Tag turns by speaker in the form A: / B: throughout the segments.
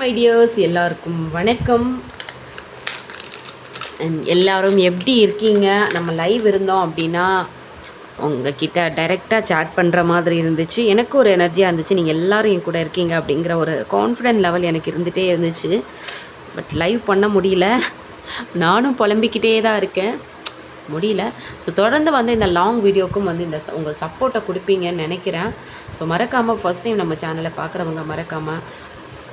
A: My tears எல்லாருக்கும் வணக்கம். எல்லாரும் எப்படி இருக்கீங்க? நம்ம லைவ் இருந்தோம் அப்படின்னா உங்ககிட்ட டைரெக்டாக சேட் பண்ணுற மாதிரி இருந்துச்சு. எனக்கு ஒரு எனர்ஜியாக இருந்துச்சு. நீங்கள் எல்லோரும் என் கூட இருக்கீங்க அப்படிங்கிற ஒரு கான்ஃபிடென்ட் லெவல் எனக்கு இருந்துகிட்டே இருந்துச்சு. பட் லைவ் பண்ண முடியல. நானும் புலம்பிக்கிட்டே தான் இருக்கேன். முடியல. ஸோ தொடர்ந்து வந்து இந்த லாங் வீடியோக்கும் வந்து இந்த உங்கள் சப்போர்ட்டை கொடுப்பீங்கன்னு நினைக்கிறேன். ஸோ மறக்காமல் ஃபர்ஸ்ட் டைம் நம்ம சேனலை பார்க்குறவங்க மறக்காமல்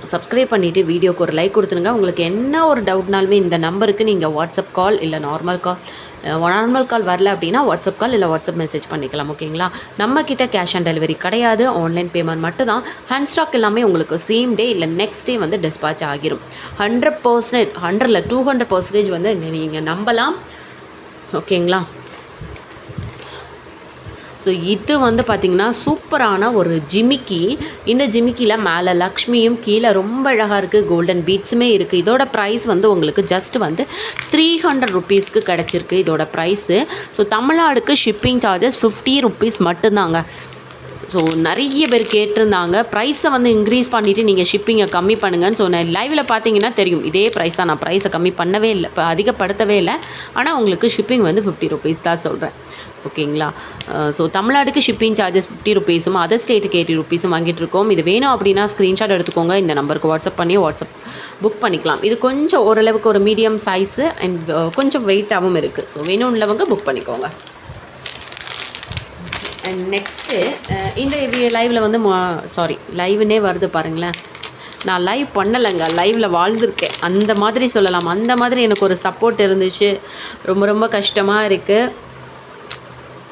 A: சப்ஸ்கிரைப் பண்ணிவிட்டு வீடியோக்கு ஒரு லைக் கொடுத்துருங்க உங்களுக்கு என்ன ஒரு டவுட்னாலுமே இந்த நம்பருக்கு நீங்கள் வாட்ஸ்அப் கால் இல்லை நார்மல் கால் நார்மல் கால் வரல அப்படின்னா வாட்ஸ்அப் கால் இல்லை வாட்ஸ்அப் மெசேஜ் பண்ணிக்கலாம் ஓகேங்களா நம்ம கிட்ட கேஷ் ஆன் டெலிவரி கிடையாது ஆன்லைன் பேமெண்ட் மட்டும் தான் ஹேண்ட் ஸ்டாக் எல்லாமே உங்களுக்கு சேம் டே இல்லை நெக்ஸ்ட் டே வந்து டிஸ்பாச் ஆகிரும். ஹண்ட்ரட் பர்சன்ட் ஹண்ட்ரடில் டூ ஹண்ட்ரட் பர்சன்டேஜ் வந்து நீங்கள் நம்பலாம் ஓகேங்களா ஸோ இது வந்து பார்த்திங்கன்னா சூப்பரான ஒரு ஜிமிக்கி. இந்த ஜிமிக்கியில் மேலே லக்ஷ்மியும் கீழே ரொம்ப அழகாக இருக்குது கோல்டன் பீட்ஸுமே இருக்குது இதோட ப்ரைஸ் வந்து உங்களுக்கு ஜஸ்ட் வந்து த்ரீ ஹண்ட்ரட் ருபீஸ்க்கு கிடச்சிருக்கு. இதோட ப்ரைஸு ஸோ தமிழ்நாடுக்கு ஷிப்பிங் சார்ஜஸ் ஃபிஃப்டி ருபீஸ் மட்டும்தாங்க. ஸோ நிறைய பேர் கேட்டிருந்தாங்க. ப்ரைஸை வந்து இன்க்ரீஸ் பண்ணிவிட்டு நீங்கள் ஷிப்பிங்கை கம்மி பண்ணுங்கன்னு. சொன்னேன் லைவில் பார்த்தீங்கன்னா தெரியும். இதே ப்ரைஸ் தான். நான் ப்ரைஸை கம்மி பண்ணவே இல்லை. இப்போ அதிகப்படுத்தவே இல்லை. ஆனால் உங்களுக்கு ஷிப்பிங் வந்து ஃபிஃப்டி ருபீஸ் தான் சொல்கிறேன் ஓகேங்களா? ஸோ தமிழ்நாடுக்கு ஷிப்பிங் சார்ஜஸ் ஃபிஃப்டி ருபீஸும் அதர் ஸ்டேட்டுக்கு எயிட்டி ருபீஸும் வாங்கிட்டு இருக்கோம். இது வேணும் அப்படின்னா ஸ்க்ரீன்ஷாட் எடுத்துக்கோங்க. இந்த நம்பருக்கு வாட்ஸ்அப் பண்ணி வாட்ஸ்அப் புக் பண்ணிக்கலாம். இது கொஞ்சம் ஓரளவுக்கு ஒரு மீடியம் சைஸு அண்ட் கொஞ்சம் வெயிட்டாகவும் இருக்குது ஸோ வேணும் உள்ளவங்க புக் பண்ணிக்கோங்க. அண்ட் நெக்ஸ்ட்டு uh, இந்த லைவில் வந்து சாரி லைவ்னே வருது பாருங்களேன். நான் லைவ் பண்ணலைங்க லைவில் வாழ்ந்திருக்கேன். அந்த மாதிரி சொல்லலாம். அந்த மாதிரி எனக்கு ஒரு சப்போர்ட் இருந்துச்சு. ரொம்ப ரொம்ப கஷ்டமாக இருக்குது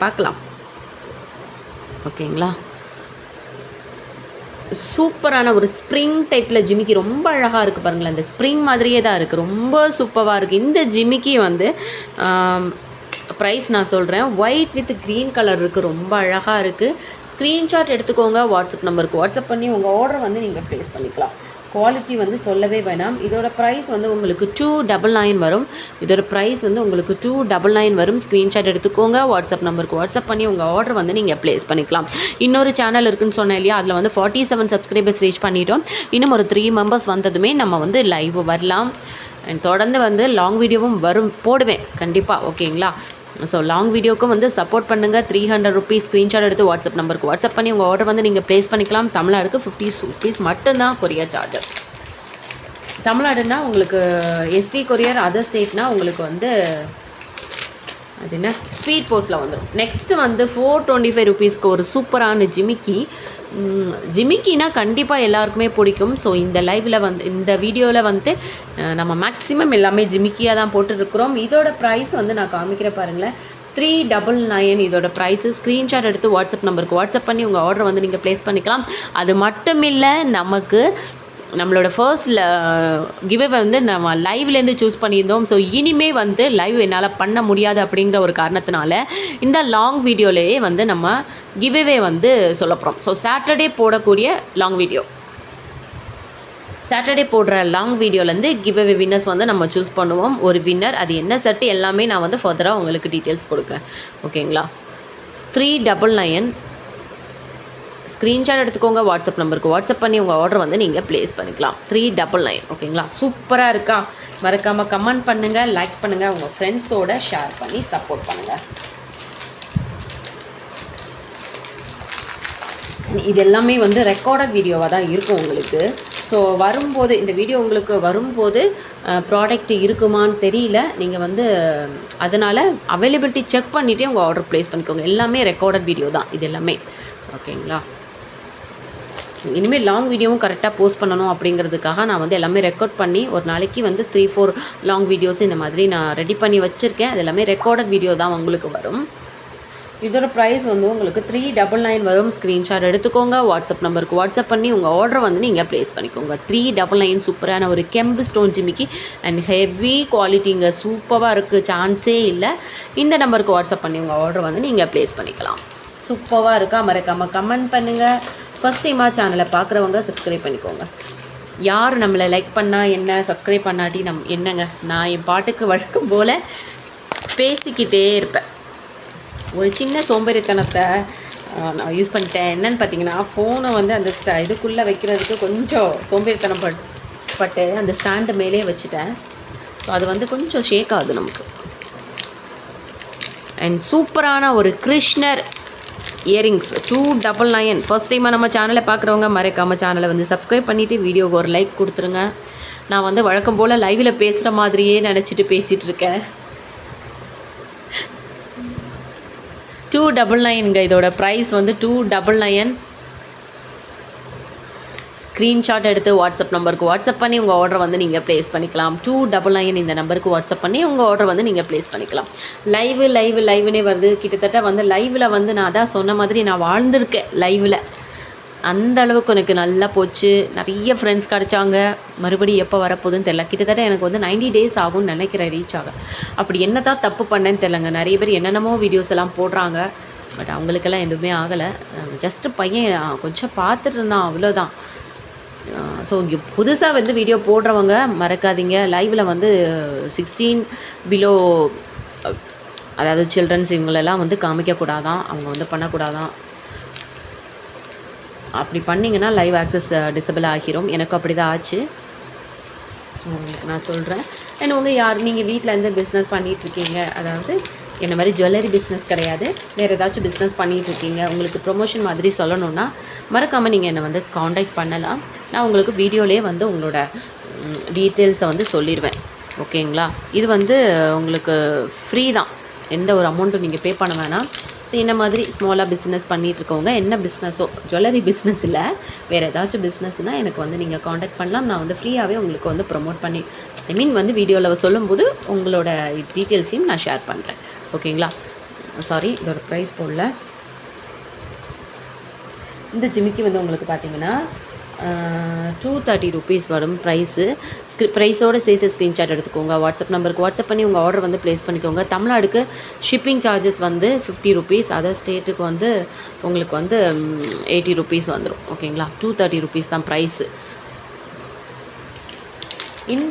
A: பார்க்கலாம். ஓகேங்களா? சூப்பரான ஒரு ஸ்ப்ரிங் டைப்பில் ஜிமிக்கி ரொம்ப அழகாக இருக்குது பாருங்களேன். இந்த ஸ்ப்ரிங் மாதிரியே தான் இருக்குது ரொம்ப சூப்பராக இருக்குது இந்த ஜிமிக்கி வந்து ப்ரைஸ் நான் சொல்கிறேன் ஒயிட் வித் க்ரீன் கலர் இருக்குது ரொம்ப அழகாக இருக்குது ஸ்க்ரீன்ஷாட் எடுத்துக்கோங்க. வாட்ஸ்அப் நம்பருக்கு வாட்ஸ்அப் பண்ணி உங்கள் ஆர்டர் வந்து நீங்கள் ப்ளேஸ் பண்ணிக்கலாம். குவாலிட்டி வந்து சொல்லவே வேணாம். இதோட ப்ரைஸ் வந்து உங்களுக்கு டூ டபுள் நைன் வரும். இதோட ப்ரைஸ் வந்து உங்களுக்கு டூ டபுள் நைன் வரும். ஸ்க்ரீன்ஷாட் எடுத்துக்கோங்க. வாட்ஸ்அப் நம்பருக்கு வாட்ஸ்அப் பண்ணி உங்கள் ஆர்டர் வந்து நீங்கள் ப்ளேஸ் பண்ணிக்கலாம். இன்னொரு சேனல் இருக்குன்னு சொன்னேன் இல்லையா? அதில் வந்து ஃபார்ட்டி செவன் சப்ஸ்கிரைபர்ஸ் ரீச் பண்ணிட்டோம். இன்னும் ஒரு த்ரீ மெம்பர்ஸ் வந்ததுமே நம்ம வந்து லைவ் வரலாம். அண்ட் தொடர்ந்து வந்து லாங் வீடியோவும் வரும். போடுவேன். கண்டிப்பாக ஓகேங்களா ஸோ லாங் வீடியோக்கும் வந்து சப்போர்ட் பண்ணுங்கள் த்ரீ ஹண்ட்ரட் ருபீஸ் ஸ்க்ரீன்ஷாட் எடுத்து வாட்ஸ்அப் நம்பருக்கு வாட்ஸ்அப் பண்ணி உங்கள் ஆர்டர் வந்து நீங்கள் ப்ளேஸ் பண்ணிக்கலாம். தமிழ்நாடுக்கு ஃபிஃப்டி ருபீஸ் மட்டும்தான் கொரியர் சார்ஜஸ் தமிழ்நாடுனா உங்களுக்கு எஸ்டி கொரியர் அதர் ஸ்டேட்னா உங்களுக்கு வந்து அது என்ன? ஸ்வீட் போஸ்ட்டில் வந்துடும் நெக்ஸ்ட்டு வந்து ஃபோர் டுவெண்ட்டி ஃபைவ் ருபீஸ்க்கு ஒரு சூப்பரான ஜிமிக்கி. ஜிமிக்கினா கண்டிப்பாக எல்லாருக்குமே பிடிக்கும். ஸோ இந்த லைவில் வந்து இந்த வீடியோவில் வந்து நம்ம மேக்ஸிமம் எல்லாமே ஜிமிக்கியாக தான் போட்டுருக்குறோம். இதோட ப்ரைஸ் வந்து நான் காமிக்கிறேன் பாருங்களேன். த்ரீ டபுள் நைன் இதோட ப்ரைஸு ஸ்க்ரீன்ஷாட் எடுத்து வாட்ஸ்அப் நம்பருக்கு வாட்ஸ்அப் பண்ணி உங்கள் ஆர்டர் வந்து நீங்கள் ப்ளேஸ் பண்ணிக்கலாம். அது மட்டும் இல்லை நமக்கு நம்மளோட ஃபர்ஸ்ட் கிவ்அவே வந்து நம்ம லைவ்லேருந்து சூஸ் பண்ணியிருந்தோம். ஸோ இனிமே வந்து லைவ் என்னால் பண்ண முடியாது அப்படிங்கிற ஒரு காரணத்தினால இந்த லாங் வீடியோலேயே வந்து நம்ம கிவ்அவே வந்து சொல்ல போகிறோம் ஸோ சாட்டர்டே போடக்கூடிய லாங் வீடியோ சாட்டர்டே போடுற லாங் வீடியோலேருந்து கிவ்அவே வின்னர்ஸ் வந்து நம்ம சூஸ் பண்ணுவோம். ஒரு வின்னர் அது என்ன செட்டு எல்லாமே நான் வந்து ஃபர்தராக உங்களுக்கு டீட்டெயில்ஸ் கொடுக்குறேன். ஓகேங்களா த்ரீ டபுள் நயன் ஸ்க்ரீன்ஷாட் எடுத்துக்கோங்க வாட்ஸ்அப் நம்பருக்கு வாட்ஸ்அப் பண்ணி உங்கள் ஆர்டர் வந்து நீங்கள் ப்ளேஸ் பண்ணிக்கலாம். த்ரீ டபுள் நைன் ஓகேங்களா சூப்பராக இருக்கா? மறக்காமல் கமெண்ட் பண்ணுங்கள் லைக் பண்ணுங்கள் உங்கள் ஃப்ரெண்ட்ஸோட ஷேர் பண்ணி சப்போர்ட் பண்ணுங்கள் இது எல்லாமே வந்து ரெக்கார்டட் வீடியோவாக தான் இருக்கும் உங்களுக்கு. ஸோ வரும்போது இந்த வீடியோ உங்களுக்கு வரும்போது ப்ராடக்ட் இருக்குமான்னு தெரியல. நீங்கள் வந்து அதனால் அவைலபிலிட்டி செக் பண்ணிவிட்டு உங்கள் ஆர்டர் ப்ளேஸ் பண்ணிக்கோங்க. எல்லாமே ரெக்கார்டட் வீடியோ தான் இது எல்லாமே. ஓகேங்களா இனிமேல் லாங் வீடியோவும் கரெக்டாக போஸ்ட் பண்ணணும் அப்படிங்கிறதுக்காக நான் வந்து எல்லாமே ரெக்கார்ட் பண்ணி ஒரு நாளைக்கு வந்து த்ரீ ஃபோர் லாங் வீடியோஸ் இந்த மாதிரி நான் ரெடி பண்ணி வச்சுருக்கேன். அது எல்லாமே ரெக்கார்டட் வீடியோ தான் உங்களுக்கு வரும். இதோட ப்ரைஸ் வந்து உங்களுக்கு த்ரீ டபுள் நைன் வரும். ஸ்க்ரீன்ஷாட் எடுத்துக்கோங்க. வாட்ஸ்அப் நம்பருக்கு வாட்ஸ்அப் பண்ணி உங்கள் ஆர்டர் வந்து நீங்கள் ப்ளேஸ் பண்ணிக்கோங்க. த்ரீ டபுள் நைன் சூப்பரான ஒரு கெம்பு ஸ்டோன் ஜிமிக்கி. அண்ட் ஹெவி குவாலிட்டிங்க சூப்பராக இருக்குது சான்ஸே இல்லை. இந்த நம்பருக்கு வாட்ஸ்அப் பண்ணி உங்கள் ஆர்டர் வந்து நீங்கள் ப்ளேஸ் பண்ணிக்கலாம். சூப்பராக இருக்கா? மறக்காமல் கமெண்ட் பண்ணுங்கள் ஃபஸ்ட் டைமாக சேனலை பார்க்குறவங்க சப்ஸ்கிரைப் பண்ணிக்கோங்க. யார் நம்மளை லைக் பண்ணால் என்ன சப்ஸ்கிரைப் பண்ணாட்டி நம் என்னங்க? நான் என் பாட்டுக்கு வழக்கம் போல் பேசிக்கிட்டே இருப்பேன். ஒரு சின்ன சோம்பேறித்தனத்தை நான் யூஸ் பண்ணிட்டேன். என்னன்னு பார்த்தீங்கன்னா ஃபோனை வந்து அந்த ஸ்ட இதுக்குள்ளே வைக்கிறதுக்கு கொஞ்சம் சோம்பேறித்தனம் பட் பட்டு அந்த ஸ்டாண்டு மேலே வச்சுட்டேன். ஸோ அது வந்து கொஞ்சம் ஷேக் ஆகுது நமக்கு. அண்ட் சூப்பரான ஒரு கிருஷ்ணர் earrings two double nine first டைமாக நம்ம சேனலை பார்க்குறவங்க மறைக்காமல் சேனலை வந்து சப்ஸ்கிரைப் பண்ணிவிட்டு வீடியோக்கு ஒரு லைக் கொடுத்துருங்க. நான் வந்து வழக்கம் போல் லைவில் பேசுகிற மாதிரியே நினச்சிட்டு பேசிகிட்டு இருக்கேன். டூ டபுள் நயனுங்க இதோட ப்ரைஸ் வந்து டூ டபுள் நயன் ஸ்க்ரீன்ஷாட் எடுத்து வாட்ஸ்அப் நம்பருக்கு வாட்ஸ்அப் பண்ணி உங்கள் ஆர்டர் வந்து நீங்கள் ப்ளேஸ் பண்ணிக்கலாம். டூ டபுள் நைன் இந்த நம்பருக்கு வாட்ஸ்அப் பண்ணி உங்கள் ஆர்டர் வந்து நீங்கள் ப்ளேஸ் பண்ணிக்கலாம். லைவ் லைவ் லைவ்னே வருது. கிட்டத்தட்ட வந்து லைவில் வந்து நான் அதான் சொன்ன மாதிரி நான் வாழ்ந்திருக்கேன் லைவில் அந்த அளவுக்கு எனக்கு நல்லா போச்சு. நிறைய ஃப்ரெண்ட்ஸ் கிடச்சாங்க. மறுபடியும் எப்போ வரப்போகுதுன்னு தெரில கிட்டத்தட்ட எனக்கு வந்து 90 டேஸ் ஆகும்னு நினைக்கிறேன் ரீச் ஆக. அப்படி என்ன தான் தப்பு பண்ணேன்னு தெரிலங்க நிறைய பேர் என்னென்னமோ வீடியோஸ் எல்லாம் போடுறாங்க. பட் அவங்களுக்கெல்லாம் எதுவுமே ஆகலை. ஜஸ்ட்டு பையன் கொஞ்சம் பார்த்துட்டு இருந்தான். அவ்வளோதான் ஸோ இங்கே புதுசாக வந்து வீடியோ போடுறவங்க மறக்காதீங்க. லைவில் வந்து சிக்ஸ்டீன் பிலோ அதாவது சில்ட்ரன்ஸ் இவங்களெல்லாம் வந்து காமிக்கக்கூடாதான். அவங்க வந்து பண்ணக்கூடாதான். அப்படி பண்ணிங்கன்னா லைவ் ஆக்சஸ் டிசபிள் ஆகிரும். எனக்கு அப்படி தான் ஆச்சு. ஸோ உங்களுக்கு நான் சொல்கிறேன் அண்ட் உங்கள் யார் நீங்கள் வீட்டில் இருந்து பிஸ்னஸ் பண்ணிகிட்ருக்கீங்க அதாவது என்ன மாதிரி ஜுவல்லரி பிஸ்னஸ் கிடையாது. வேறு ஏதாச்சும் பிஸ்னஸ் இருக்கீங்க உங்களுக்கு ப்ரொமோஷன் மாதிரி சொல்லணுன்னா மறக்காமல் நீங்கள் என்னை வந்து காண்டாக்ட் பண்ணலாம். நான் உங்களுக்கு வீடியோலேயே வந்து உங்களோட டீட்டெயில்ஸை வந்து சொல்லிடுவேன். ஓகேங்களா? இது வந்து உங்களுக்கு ஃப்ரீ தான். எந்த ஒரு அமௌண்ட்டும் நீங்கள் பே பண்ண வேணாம். ஸோ இந்த மாதிரி ஸ்மாலாக பிஸ்னஸ் பண்ணிகிட்ருக்கவங்க என்ன பிஸ்னஸோ ஜுவல்லரி பிஸ்னஸ் இல்லை வேறு ஏதாச்சும் பிஸ்னஸ்னால் எனக்கு வந்து நீங்கள் காண்டாக்ட் பண்ணலாம். நான் வந்து ஃப்ரீயாகவே உங்களுக்கு வந்து ப்ரொமோட் பண்ணி ஐ மீன் வந்து வீடியோவில் சொல்லும்போது உங்களோட டீட்டெயில்ஸையும் நான் ஷேர் பண்ணுறேன் ஓகேங்களா? சாரி இதோட ப்ரைஸ் போடல. இந்த ஜிமிக்கி வந்து உங்களுக்கு பார்த்தீங்கன்னா டூ தேர்ட்டி ருபீஸ் வரும் ப்ரைஸு ஸ்க்ரி ப்ரைஸோடு சேர்த்து ஸ்க்ரீன்ஷாட் எடுத்துக்கோங்க. வாட்ஸ்அப் நம்பருக்கு வாட்ஸ்அப் பண்ணி உங்கள் ஆர்டர் வந்து ப்ளேஸ் பண்ணிக்கோங்க. தமிழ்நாடுக்கு ஷிப்பிங் சார்ஜஸ் வந்து ஃபிஃப்டி ருபீஸ் அதர் ஸ்டேட்டுக்கு வந்து உங்களுக்கு வந்து எயிட்டி ருபீஸ் வந்துடும் ஓகேங்களா? டூ தேர்ட்டி ருபீஸ் தான் ப்ரைஸு இன்